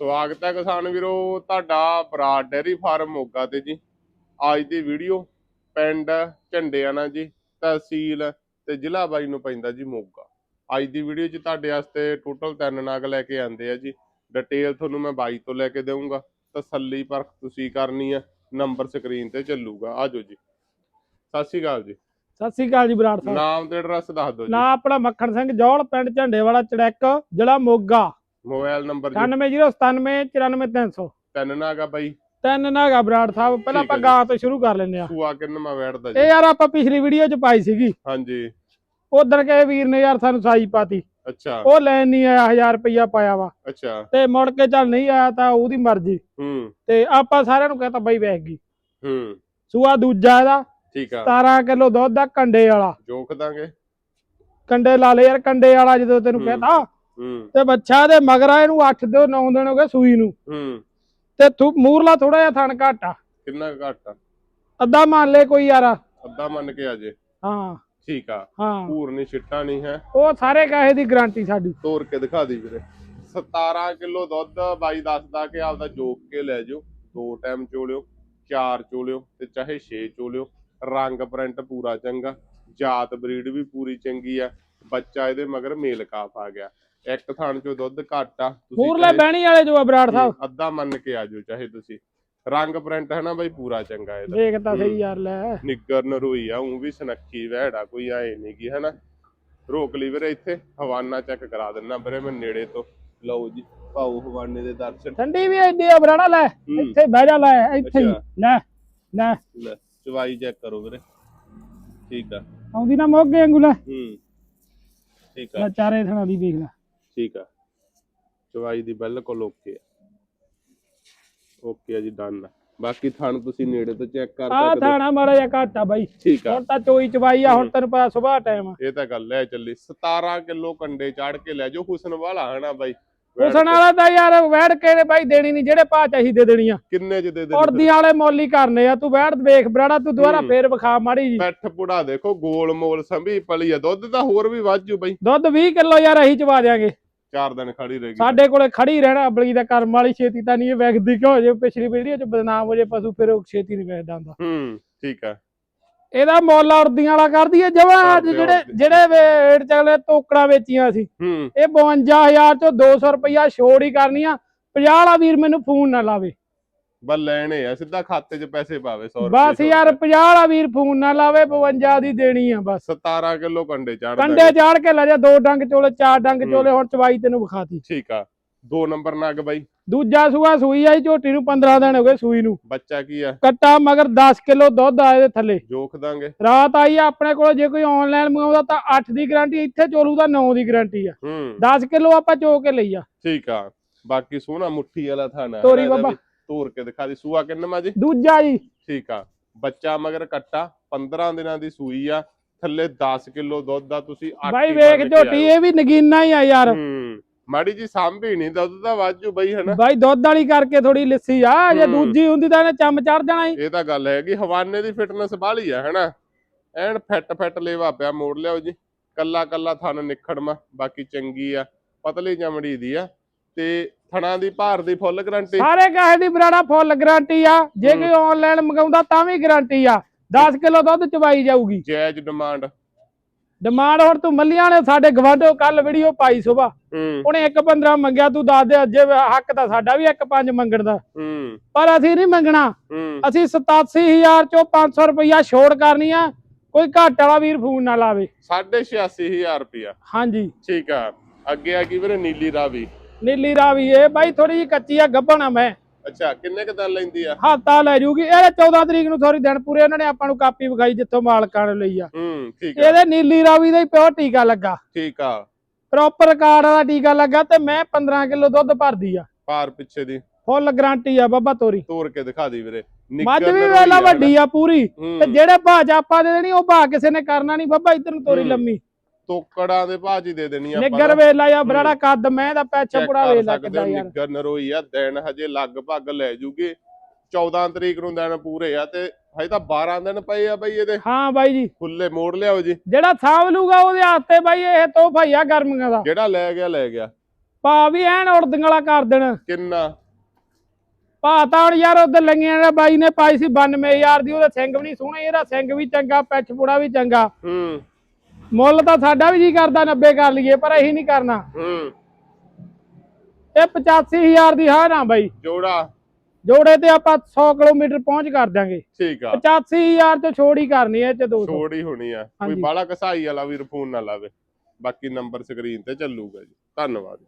ਸਵਾਗਤ ਹੈ ਕਿਸਾਨ ਵੀਰੋ ਤੁਹਾਡਾ ਬਰਾਡ ਡੇਅਰੀ ਫਾਰਮ ਮੋਗਾ ਤੇ ਜੀ। ਅੱਜ ਦੀ ਵੀਡੀਓ ਪਿੰਡ ਝੰਡਿਆਣਾ ਜੀ ਤਹਿਸੀਲ ਤੇ ਜ਼ਿਲ੍ਹਾ ਬਾਈ ਨੂੰ ਪੈਂਦਾ ਜੀ ਮੋਗਾ। ਅੱਜ ਦੀ ਵੀਡੀਓ 'ਚ ਤੁਹਾਡੇ ਵਾਸਤੇ ਟੋਟਲ ਤਿੰਨ ਨਗ ਲੈ ਕੇ ਆਂਦੇ ਆ ਜੀ। ਡਿਟੇਲ ਤੁਹਾਨੂੰ ਮੈਂ ਬਾਈ ਤੋਂ ਲੈ ਕੇ ਦੇਵਾਂਗਾ ਤਸੱਲੀ ਪਰਖ ਤੁਸੀਂ ਕਰਨੀ ਆ ਨੰਬਰ ਸਕਰੀਨ ਤੇ ਚੱਲੂਗਾ। ਆਜੋ ਜੀ। ਸਤਿ ਸ਼੍ਰੀ ਅਕਾਲ ਜੀ। ਸਤਿ ਸ੍ਰੀ ਅਕਾਲ ਜੀ ਬਰਾੜ ਸਾਹਿਬ। ਨਾਮ ਤੇ ਐਡਰੈਸ ਦੱਸ ਦਿਓ ਜੀ। ਨਾ ਆਪਣਾ ਮੱਖਣ ਸਿੰਘ ਜੌਲ ਪਿੰਡ ਝੰਡੇ ਵਾਲਾ ਚੜੈਕ ਜ਼ਿਲ੍ਹਾ ਮੋਗਾ। ਮੋਬਾਈਲ ਨੰਬਰ ਜੀ। 9809794300 ਤਿੰਨ ਨਾਗਾ ਬਾਈ। ਤਿੰਨ ਨਾਗਾ ਬਰਾੜ ਸਾਹਿਬ ਪਹਿਲਾਂ ਆਪਾਂ। ਗਾਂ ਤੋਂ ਸ਼ੁਰੂ ਕਰ ਲੈਂਦੇ ਆ ਭੂਆ ਕਿੰਨਵਾਂ ਵੈੜਦਾ ਇਹ ਜੀ ਯਾਰ ਆਪਾਂ ਪਿਛਲੀ ਵੀਡੀਓ ਚ ਪਾਈ ਸੀਗੀ। ਹਾਂਜੀ। ਉਧਰ ਕੇ ਵੀਰ ਨੇ ਯਾਰ ਸਾਨੂੰ ਸਾਈ ਪਾਤੀ। ਅੱਛਾ। ਉਹ ਲੈਣ ਨਹੀਂ ਆਇਆ 1000 ਰੁਪਇਆ ਪਾਇਆ ਵਾ। ਅੱਛਾ। ਤੇ ਮੁੜ ਕੇ ਚੱਲ ਨਹੀਂ ਆਇਆ ਤਾਂ ਉਹਦੀ ਮਰਜ਼ੀ। ਹੂੰ। ਤੇ ਆਪਾਂ ਸਾਰਿਆਂ ਨੂੰ ਕਹਤਾ ਬਈ ਵੇਖ ਗਈ। ਹੂੰ। ਸੂਆ ਦੂਜਾ ਇਹਦਾ। ਠੀਕ ਆ। 17 ਕਿਲੋ ਦੁੱਧ ਦਾ ਕੰਡੇ ਵਾਲਾ। ਜੋਖ ਦਾਂਗੇ। ਕੰਡੇ ਲਾ ਲੈ ਯਾਰ ਕੰਡੇ ਵਾਲਾ ਜਦੋਂ ਤੈਨੂੰ। ਕਹਤਾ। ਤੇ ਬੱਚਾ ਦੇ ਮਗਰਾ ਇਹਨੂੰ 8 ਤੋਂ 9 ਦਿਨ ਹੋ ਗਏ ਸੂਈ ਨੂੰ। ਹੂੰ। ਤੇ ਤੂੰ ਮੂਰਲਾ ਥੋੜਾ ਜਿਹਾ ਥਣ ਘੱਟ ਕਿੰਨਾ ਘੱਟ ਅੱਧਾ ਮੰਨ ਲੈ ਕੋਈ ਯਾਰ। ਅੱਧਾ ਮੰਨ ਕੇ ਆਜੇ ਹਾਂ। ਠੀਕ ਆ। ਹਾਂ। ਪੂਰ ਨਹੀਂ ਛਿੱਟਾ ਨਹੀਂ ਹੈ। ਉਹ ਸਾਰੇ ਕਾਹੇ ਦੀ ਗਾਰੰਟੀ ਸਾਡੀ। ਤੋੜ ਕੇ ਦਿਖਾ ਦੀ ਵੀਰੇ। 17 ਕਿਲੋ ਦੁੱਧ ਬਾਈ ਦੱਸਦਾ ਕਿ ਆਪਦਾ ਜੋਕ ਕੇ ਲੈ ਜਾਓ। ਦੋ ਟਾਈਮ ਚੋਲਿਓ ਚਾਰ ਚੋਲਿਓ ਤੇ ਚਾਹੇ 6 ਚੋਲਿਓ। ਰੰਗ ਪ੍ਰਿੰਟ ਪੂਰਾ ਚੰਗਾ। ਜਾਤ ਬਰੀਡ ਵੀ ਪੂਰੀ ਚੰਗੀ ਆ। ਬੱਚਾ ਇਹਦੇ ਮਗਰ ਮੇਲ ਕਾਫ ਆ ਗਿਆ। ਇੱਕ ਥਣ ਚੋਂ ਦੁੱਧ ਘੱਟ ਆ ਤੁਸੀਂ ਮੂਰਲੇ ਚਾਹੇ- ਬਹਿਣੀ ਵਾਲੇ ਜੋ ਆ ਬਰਾੜ ਸਾਹਿਬ। ਅੱਧਾ ਮੰਨ ਕੇ ਆਜੋ ਚਾਹੇ ਤੁਸੀਂ। ਰੰਗ ਪ੍ਰਿੰਟ ਹੈ ਨਾ ਬਾਈ ਪੂਰਾ ਚੰਗਾ ਇਹਦਾ। ਦੇਖ ਤਾਂ ਸਹੀ ਯਾਰ ਲੈ। ਨਿੱਗਰ ਨਰੋਈ ਆ ਉਹ ਵੀ ਸੁਨੱਖੀ ਵਹਿੜਾ ਕੋਈ ਆਏ ਨਹੀਂ ਗੀ ਹਨਾ ਰੋਕ ਲਈ ਵੀਰੇ ਇੱਥੇ ਹਵਾਨਾ ਚੈੱਕ ਕਰਾ ਦਿੰਨਾ ਵੀਰੇ ਮੈਂ ਨੇੜੇ ਤੋਂ। ਲਓ ਜੀ ਭਾਉ ਹਵਾਨੇ ਦੇ ਦਰਸ਼ਨ। ਠੰਡੀ ਵੀ ਐਡੀ ਆ ਬਰਾੜਾ ਲੈ। ਹੂੰ, ਇੱਥੇ ਬਹਿ ਜਾ ਲੈ ਇੱਥੇ ਹੀ। ਅੱਛਾ। ਲੈ ਲੈ। ਲੈ ਚਵਾਈ ਚੈੱਕ ਕਰੋ ਵੀਰੇ। ਠੀਕ ਆ। ਆਉਂਦੀ ਨਾ ਮੋਗੇ ਵਾਂਗੂ ਲੈ। ਹੂੰ। ਠੀਕ ਲੈ ਆ ਚਾਰੇ ਥਣਾ ਦੀ ਵੇਖ ਲੈ। ਠੀਕ ਆ। ਚਵਾਈ ਦੀ ਬਿਲਕੁਲ ਓਕੇ ਆ। ਓਕੇ ਆ ਜੀ ਡਨ ਆ। ਬਾਕੀ ਥਾਣ ਤੁਸੀਂ ਨੇੜੇ ਤੋਂ ਚੈੱਕ ਕਰ ਸਕਦੇ ਆ ਥਾਣਾ ਮਾੜਾ ਜਿਹਾ ਘਾਟਾ ਬਾਈ। ਠੀਕ ਆ। ਹੁਣ ਤਾਂ ਚੋਈ ਚਵਾਈ ਆ ਹੁਣ ਤੈਨੂੰ ਪਤਾ ਸਵੇਰ ਟਾਈਮ ਇਹ ਤਾਂ ਗੱਲ ਹੈ ਚੱਲੀ। 17 ਕਿਲੋ ਕੰਡੇ ਚਾੜ ਕੇ ਲੈ ਜਾਓ ਹੁਸਨ ਵਾਲਾ ਹਨਾ ਬਾਈ? ਹੁਸਨ ਵਾਲਾ ਤਾਂ ਯਾਰ ਵੈੜ ਕੇ ਬਾਈ ਦੇਣੀ ਨਹੀਂ ਜਿਹੜੇ ਭਾਅ ਚਾਹੀ ਦੇ ਦੇਣੀ ਆ। ਕਿੰਨੇ ਚ ਦੇ ਦੇਣੀ ਔਰਦੀਆਂ ਵਾਲੇ ਮੌਲੀ ਕਰਨੇ ਆ ਤੂੰ ਵੈੜ ਦੇਖ ਬਰਾੜਾ ਤੂੰ ਦੁਬਾਰਾ ਫੇਰ ਵਿਖਾ ਮਾੜੀ ਜੀ ਪੈਠ ਪੁੜਾ ਦੇਖੋ ਗੋਲ ਮੋਲ ਸੰਭੀ ਪਲੀ ਆ। ਦੁੱਧ ਤਾਂ ਹੋਰ ਵੀ ਵਾਜੂ ਬਾਈ। ਦੁੱਧ 20 ਕਿਲੋ ਯਾਰ ਅਸੀਂ ਚਵਾ ਦੇਾਂਗੇ 4 ਦਿਨ ਖੜੀ ਰਹੇਗੀ ਸਾਡੇ ਕੋਲੇ ਖੜੀ ਰਹਿਣਾ ਅਬਲੀ ਦਾ ਕਰਮ ਵਾਲੀ ਛੇਤੀ ਤਾਂ ਨਹੀਂ ਇਹ ਕਿਉਂ ਜੇ ਪਿਛਲੀ ਵੀਡੀਓ ਚ ਬਦਨਾਮ ਹੋ ਜੇ ਪਸ਼ੂ ਫਿਰ ਉਹ ਛੇਤੀ ਨਹੀਂ ਵੈਗਦਾ ਹੁੰਦਾ। ਹੂੰ ਠੀਕ ਆ। ਇਹਦਾ ਮੁੱਲ ਔਰਦੀਆਂ ਵਾਲਾ ਕਰਦੀ ਹੈ ਜਵਾ ਜਿਹੜੇ ਜਿਹੜੇ ਵੇਟ ਚਗਲੇ ਟੋਕੜਾ ਵੇਚੀਆਂ ਸੀ। ਇਹ 52000 ਚੋਂ 200 ਰੁਪਇਆ ਛੋੜ ਹੀ ਕਰਨੀ ਆ। 50 ਵਾਲਾ ਵੀਰ ਮੈਨੂੰ ਫੋਨ ਨਾ ਲਾਵੇ। ਬਸ ਲੈਣੇ ਆ ਸਿੱਧਾ ਖਾਤੇ 'ਚ ਪੈਸੇ ਪਾਵੇ 100 ਬਸ ਯਾਰ 50 ਵਾਲਾ ਵੀਰ ਫੋਨ ਨਾ ਲਾਵੇ 52 ਦੀ ਦੇਣੀ ਆ ਬਸ। 17 ਕਿਲੋ ਕੰਡੇ ਚਾੜ ਕੰਡੇ ਚਾੜ ਕੇ ਲੈ ਜਾ ਦੋ ਡੰਗ ਚੋਲੇ ਚਾਰ ਡੰਗ। ਚੋਲੇ ਹੁਣ ਚਵਾਈ ਤੈਨੂੰ ਵਿਖਾਤੀ। ਠੀਕ ਆ ਦੋ ਨੰਬਰ ਨਗ ਬਾਈ। ਦੂਜਾ ਸੂਆ ਸੂਈ ਆਈ ਝੋਟੀ ਨੂੰ 15 ਦਿਨ ਹੋ ਗਏ ਸੂਈ ਨੂੰ। ਬੱਚਾ ਕੀ ਆ? ਕੱਟਾ ਮਗਰ 10 ਕਿਲੋ ਦੁੱਧ ਆ ਇਹਦੇ ਥੱਲੇ। ਜੋਖ ਦਾਂਗੇ। ਰਾਤ ਆਈ ਆ ਆਪਣੇ ਕੋਲ ਜੇ ਕੋਈ ਆਨਲਾਈਨ ਮੰਗਾਉਂਦਾ ਤਾਂ 8 ਦੀ ਗਾਰੰਟੀ ਇੱਥੇ ਚੋਲੂ ਦਾ 9 ਦੀ ਗਾਰੰਟੀ ਆ। ਹੂੰ। 10 ਕਿਲੋ ਆਪਾਂ ਚੋ ਕੇ ਲਈ ਆ। ਠੀਕ ਆ ਬਾਕੀ ਸੋਹਣਾ ਮੁੱਠੀ ਵਾਲਾ ਥਾਣਾ। ਤੋਰੀ ਬਾਬਾ। ਤੋਰ ਕੇ ਦਿਖਾ ਦੀ। ਸੂਆ ਕਿੰਨਵਾਂ ਜੀ? ਦੂਜਾ ਜੀ। ਠੀਕ ਆ। ਬੱਚਾ ਮਗਰ ਕੱਟਾ 15 ਦਿਨਾਂ ਦੀ ਸੂਈ ਆ। ਥੱਲੇ 10 ਕਿਲੋ ਦੁੱਧ ਦਾ ਤੁਸੀਂ ਅੱਠ ਬਾਈ ਵੇਖ ਝੋਟੀ। ਇਹ ਵੀ ਨਗੀਨਾ ਹੀ ਆ ਯਾਰ। ਮਾੜੀ ਜੀ ਸਾਂਭੀ ਨਹੀਂ ਦੁੱਧ ਦਾ ਵਾਜੂ ਬਈ ਹਨਾ? ਬਾਈ ਦੁੱਧ ਵਾਲੀ ਕਰਕੇ ਥੋੜੀ ਲਿੱਸੀ ਆ ਜੇ। ਦੂਜੀ ਹੁੰਦੀ ਤਾਂ ਇਹਨੇ ਚੰਮ ਚੜ ਜਾਣਾ ਇਹ ਤਾਂ ਗੱਲ ਹੈਗੀ ਹਵਾਨੇ ਦੀ ਫਿਟਨੈਸ ਬਾਹਲੀ ਆ ਹਨਾ? ਐਨ ਫਿੱਟ ਫਿੱਟ ਲੇਵਾ ਪਿਆ ਮੋੜ ਲਿਆਓ ਜੀ। ਕੱਲਾ ਕੱਲਾ ਥਣ ਨਿਖੜਮਾ ਬਾਕੀ ਚੰਗੀ ਆ ਪਤਲੀ ਚਮੜੀ ਦੀ ਆ। ਤੇ ਥਣਾ ਦੀ ਭਾਰ ਦੀ ਫੁੱਲ ਗਰੰਟੀ। ਸਾਰੇ ਕਾਹੇ ਦੀ ਬਰਾੜਾ ਫੁੱਲ ਗਾਰੰਟੀ ਆ। ਜੇ। ਕੋਈ ਆਨਲਾਈਨ ਮੰਗਾਉਂਦਾ ਤਾਂ ਵੀ ਗਾਰੰਟੀ ਆ। 10 ਕਿਲੋ ਦੁੱਧ ਚਵਾਈ ਜਾਊਗੀ। ਜਾਇਜ਼ ਡਿਮਾਂਡ ਡਿਮਾਂਡ ਹੁਣ ਤੂੰ ਮੱਲੀਆਂ ਨੇ ਸਾਡੇ ਗਵਾਂਢੋ ਕੱਲ ਵੀਡੀਓ ਪਾਈ ਸੁਬਾ ਉਹਨੇ 1.15 ਮੰਗਿਆ ਤੂੰ ਦੱਸ ਦੇ ਅੱਜੇ ਹੱਕ ਤਾਂ ਸਾਡਾ ਵੀ 1.5 ਮੰਗਣ ਦਾ। ਪਰ ਅਸੀਂ ਨਹੀਂ ਮੰਗਣਾ। ਅਸੀਂ 87000 ਚੋਂ 500 ਰੁਪਇਆ ਛੋੜ ਕਰਨੀ ਆ। ਕੋਈ ਘੱਟ ਵਾਲਾ ਵੀਰ ਫੋਨ ਨਾ ਲਾਵੇ। 86000 ਰੁਪਿਆ ਹਾਂਜੀ। ਠੀਕ ਆ। ਅੱਗੇ ਆ ਕੀ ਵੀਰੇ ਨੀਲੀ ਰਾਵੀ। ਨੀਲੀ ਰਾਵੀ ਇਹ ਬਾਈ ਥੋੜੀ ਜਿਹੀ ਕੱਚੀ ਆ ਗੱਭਣ ਮੈਂ। ਅੱਛਾ ਕਿੰਨੇ ਕ ਦਿਨ ਲੈਂਦੀ ਆ? ਹਫਤਾ ਲੈ ਜੂਗੀ। ਇਹਦੇ 14 ਤਰੀਕ ਨੂੰ ਥੋੜੀ ਦਿਨ ਪੂਰੇ ਉਹਨਾਂ ਨੇ ਆਪਾਂ ਨੂੰ ਕਾਪੀ ਵਿਖਾਈ ਜਿੱਥੋਂ ਮਾਲਕਾਂ ਨੇ ਲਈ ਆ। ਹੂੰ ਠੀਕ ਆ। ਇਹਦੇ ਨੀਲੀ ਰਾਵੀ ਦਾ ਹੀ ਪਿਓ ਟੀਕਾ ਲੱਗਾ। ਠੀਕ ਆ। ਪ੍ਰੋਪਰ ਕਾਰਡ ਵਾਲਾ ਟੀਕਾ ਲੱਗਾ ਤੇ ਮੈਂ 15 ਕਿਲੋ ਦੁੱਧ ਭਰਦੀ ਆ। ਭਾਰ ਪਿੱਛੇ ਦੀ। ਫੁੱਲ ਗਾਰੰਟੀ ਆ ਬਾਬਾ ਤੋਰੀ। ਤੋੜ ਕੇ ਦਿਖਾ ਦੀ ਵੀਰੇ। ਮੱਝ ਵੀ ਵੇਲਾ ਵੱਡੀ ਆ ਪੂਰੀ। ਤੇ ਜਿਹੜੇ ਭਾਜ ਆਪਾਂ ਦੇ ਦੇਣੀ ਉਹ ਭਾ ਕਿਸੇ ਨੇ ਕਰਨਾ ਨਹੀਂ। ਬਾਬਾ ਇਧਰ ਨੂੰ ਤੋਰੀ। ਲੰਮੀ। ਤੋਕੜਾਂ ਦੇ ਭਾਜੀ ਦੇ ਦੇਣੀ ਆਪਾਂ ਨਿੱਗਰ ਵੇਲਾ ਆ ਬਰਾੜਾ ਕੱਦ ਮੈਂ ਦਾ ਪੈਛਾ ਚੈੱਕ ਪੁੜਾ ਕਰ ਵੇਲਾ ਕਿੱਦਾਂ ਯਾਰ। ਨਿੱਗਰ ਨਰੋਈ ਆ ਦਿਨ ਹਜੇ ਲਗਭਗ ਲੈ ਜੂਗੇ। 14 ਤਰੀਕ ਨੂੰ ਦਿਨ ਪੂਰੇ ਆ ਤੇ ਹਜੇ ਤਾਂ 12 ਦਿਨ ਪਏ ਆ ਬਈ ਇਹਦੇ। ਹਾਂ ਬਾਈ ਜੀ। ਖੁੱਲੇ ਮੋੜ ਲਿਆਓ ਜੀ। ਜਿਹੜਾ ਸਾਂਭ ਲੂਗਾ ਉਹਦੇ ਹੱਥੇ ਬਾਈ ਇਹ ਤੋਹਫਾ ਹੀ ਆ ਗਰਮੀਆਂ ਦਾ। ਜਿਹੜਾ ਲੈ ਗਿਆ ਲੈ ਗਿਆ। ਭਾ ਵੀ ਐਨ ਉੜਦਣ ਵਾਲਾ ਕਰ ਦੇਣ। ਕਿੰਨਾ? ਭਾ ਤਾਂ ਹੁਣ ਯਾਰ ਉਧਰ ਲੰਗੀਆਂ ਦਾ ਬਾਈ ਨੇ ਪਾਈ ਸੀ 92000 ਦੀ ਉਹਦਾ ਸਿੰਘ ਵੀ ਨਹੀਂ ਸੋਹਣਾ ਇਹਦਾ ਸਿੰਘ ਵੀ ਚੰਗਾ ਪੈਚ ਪੂੜਾ ਵੀ ਚੰਗਾ। ਹੂੰ। ਮੁੱਲ ਤਾਂ ਸਾਡਾ ਵੀ ਜੀ ਕਰਦਾ 90 ਕਰ ਲਈਏ ਪਰ ਅਸੀਂ ਨਹੀਂ ਕਰਨਾ। ਹੂੰ। ਇਹ 85000 ਦੀ ਹਾਂ ਨਾ ਬਾਈ। ਜੋੜਾ। ਜੋੜੇ ਤੇ ਆਪਾਂ 100 ਕਿਲੋਮੀਟਰ ਪਹੁੰਚ ਕਰ ਦਾਂਗੇ ਠੀਕ ਆ। 85000 ਤੇ ਛੋੜ ਹੀ ਕਰਨੀ ਹੈ ਚ 200 ਛੋੜ ਹੀ ਹੋਣੀ ਆ। ਕੋਈ। ਬਾਲਾ ਕਸਾਈ ਵਾਲਾ ਵੀਰ ਫੋਨ ਨਾ ਲਾਵੇ। ਬਾਕੀ ਨੰਬਰ ਸਕਰੀਨ ਤੇ ਚੱਲੂਗਾ ਜੀ। ਧੰਨਵਾਦ।